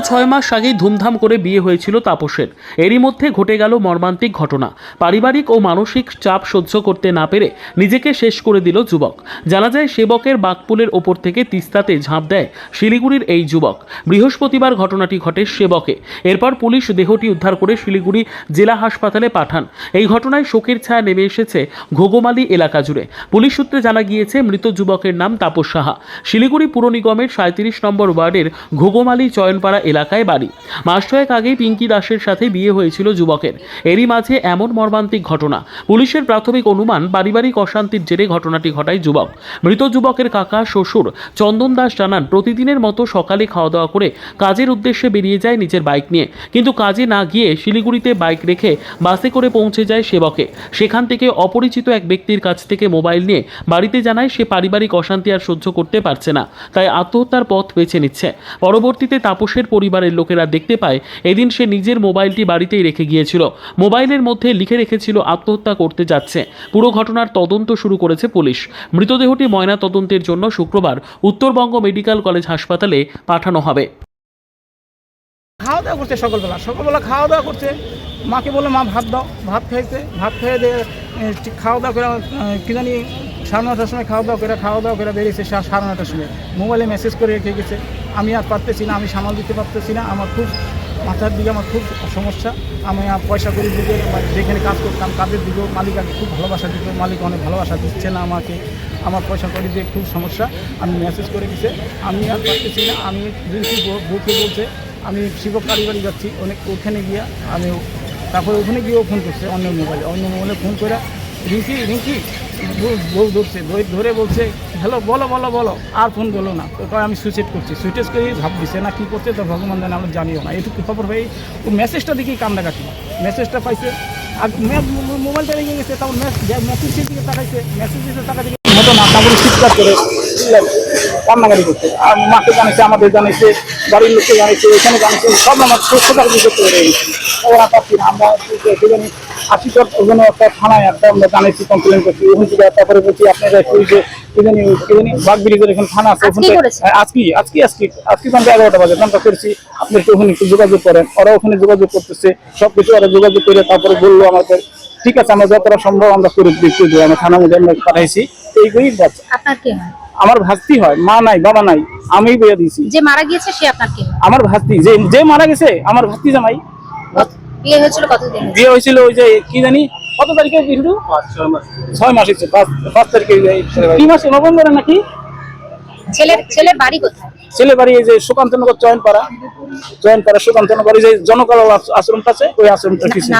ছয় মাস আগেই ধুমধাম করে বিয়ে হয়েছিল তাপসের। এরই মধ্যে ঘটে গেল মর্মান্তিক ঘটনা। পারিবারিক ও মানসিক চাপ সহ্য করতে না পেরে নিজেকে শেষ করে দিল যুবক। জানা যায়, সেবকের বাকপুলের ওপর থেকে তিস্তাতে ঝাঁপ দেয় শিলিগুড়ির এই যুবক। বৃহস্পতিবার ঘটনাটি ঘটে সেবকে। এরপর পুলিশ দেহটি উদ্ধার করে শিলিগুড়ি জেলা হাসপাতালে পাঠান। এই ঘটনায় শোকের ছায়া নেমে এসেছে ঘোগোমালি এলাকা জুড়ে। পুলিশ সূত্রে জানা গিয়েছে, মৃত যুবকের নাম তাপস সাহা। শিলিগুড়ি পুর নিগমের সাঁত্রিশ নম্বর ওয়ার্ডের ঘোগোমালি চয়নপাড়া এলাকায় বাড়ি। মাস ছয়েক আগেই পিঙ্কি দাসের সাথে বিয়ে হয়েছিল যুবকের। এরই মাঝে এমন মর্মান্তিক ঘটনা। পুলিশের প্রাথমিক অনুমান, পারিবারিক অশান্তির জেরে ঘটনাটি ঘটায় যুবক। মৃত যুবকের কাকা, শ্বশুর চন্দন দাস জানান, প্রতিদিনের মতো সকালে খাওয়া দাওয়া করে কাজের উদ্দেশ্যে বেরিয়ে যায় নিজের বাইক নিয়ে। কিন্তু কাজে না গিয়ে শিলিগুড়িতে বাইক রেখে বাসে করে পৌঁছে যায় সেবকে। সেখান থেকে অপরিচিত এক ব্যক্তির কাছ থেকে মোবাইল নিয়ে বাড়িতে জানায়, সে পারিবারিক অশান্তি আর সহ্য করতে পারছে না। তাই আত্মহত্যার পথ বেছে নিচ্ছে। পরবর্তীতে তাপসের পরিবারের লোকেরা দেখতে পায়, এদিন সে নিজের মোবাইলটি বাড়িতেই রেখে গিয়েছিল। মোবাইলের মধ্যে লিখে রেখেছিল, আত্মহত্যা করতে যাচ্ছে। পুরো ঘটনার তদন্ত শুরু করেছে পুলিশ। মৃতদেহটি ময়না তদন্তের জন্য শুক্রবার উত্তরবঙ্গ মেডিকেল কলেজ হাসপাতালে পাঠানো হবে। খাওয়া দাওয়া করছে সকালবেলা। সকালবেলা খাওয়া দাওয়া করছে। মাকে বলে মা, ভাত দাও। ভাত খাইছে। ভাত খেয়ে দিয়ে খাওয়া দাওয়া করে কি জানি সাড়ে নটার সময় খাওয়া দাওয়া করে, খাওয়া দাওয়া করে বেরিয়েছে সাড়ে নটার সময়। মোবাইলে মেসেজ করে রেখে গেছে। আমি আর পারতেছি না, আমি সামাল দিতে পারতেছি না। আমার খুব মাথার দিকে আমার খুব সমস্যা। আমি পয়সা করি দিকে যেখানে কাজ করতাম, কাজের দিকেও মালিক আগে খুব ভালোবাসা দিত, মালিক অনেক ভালোবাসা দিচ্ছে না আমাকে। আমার পয়সা করি দিয়ে খুব সমস্যা। আমি মেসেজ করে দিছে, আমি আর পারতেছি না। আমি রিঙ্কি বুকে বলছে, আমি শিবক কালীবাড়ি যাচ্ছি। অনেক ওখানে গিয়া আমি তারপরে ওখানে গিয়েও ফোন করছে অন্য মোবাইলে অন্য মোবাইলে ফোন করে, রিঙ্কি রিঙ্কি বউ- ধরছে, ধরে- বলছে, হ্যালো, বলো বলো বলো। আর ফোন বলো না। তো আমি সুইচেড করছি। সুইচেজ করে ভাব দিছে না, কী করছে তো ভগবান জানে, আমরা জানিও না। এটুকু খবর ভাই ও মেসেজটা দেখি কান্দা কাটি মেসেজটা পাইছে। আর মে- মো- মোবাইলটা রেখে গেছে তখন মেসেজের দিকে তাকাইছে। মেসেজ দিতে তাকা দিকে ঘটনা তারপরে চিৎকার করে কান্নাকাটি করছে। আর মাকে জানাইছে, আমাদের জানাইছে, বাড়ির লোককে জানাইছে, এখানে জানাইছে, সব আমার দিকে করতে পেরে গেছে। ওরা পাচ্ছি না আমরা আশিকর ওখানে একটা থানায় একটা আমরা জানাইছি কমপ্লেন করছি। ওখান থেকে তারপরে বলছি আপনারা একটু যে বাগবিরিজের এখানে থানা আছে ওখান হ্যাঁ, আজকে আজকে আজকে আজকে এগারোটা বাজে আমরা করেছি। আপনি একটু ওখানে একটু যোগাযোগ করেন। ওরা ওখানে যোগাযোগ করতেছে। সব কিছু ওরা যোগাযোগ করে তারপরে বলল আমাদের ঠিক আছে আমরা যতটা সম্ভব আমরা করে দিচ্ছি যে আমরা থানা মধ্যে আমরা পাঠাইছি। বাচ্চা আপনার কে হয়? আমার ভাস্তি হয় মা নাই বাবা নাই আমি বিয়ে দিয়েছি। যে মারা গিয়েছে সে আপনার কে আমার ভাস্তি যে যে মারা গেছে আমার ভাস্তি জামাই। বিয়ে হয়েছিল কতদিন? বিয়ে হয়েছিল ওই যে কি জানি কত তারিখে বিন্দু ছয় মাস হচ্ছে পাঁচ তারিখে এই- কি মাসে নভেম্বরে নাকি? ছেলে ছেলে বাড়ি কোথায়? ছেলে বাড়ি এই যে সুকান্তনগর চয়নপাড়া। চয়নপাড়া সুকান্তনগর এই যে জনকল আশ্রমটা আছে ওই আশ্রমটা কিছু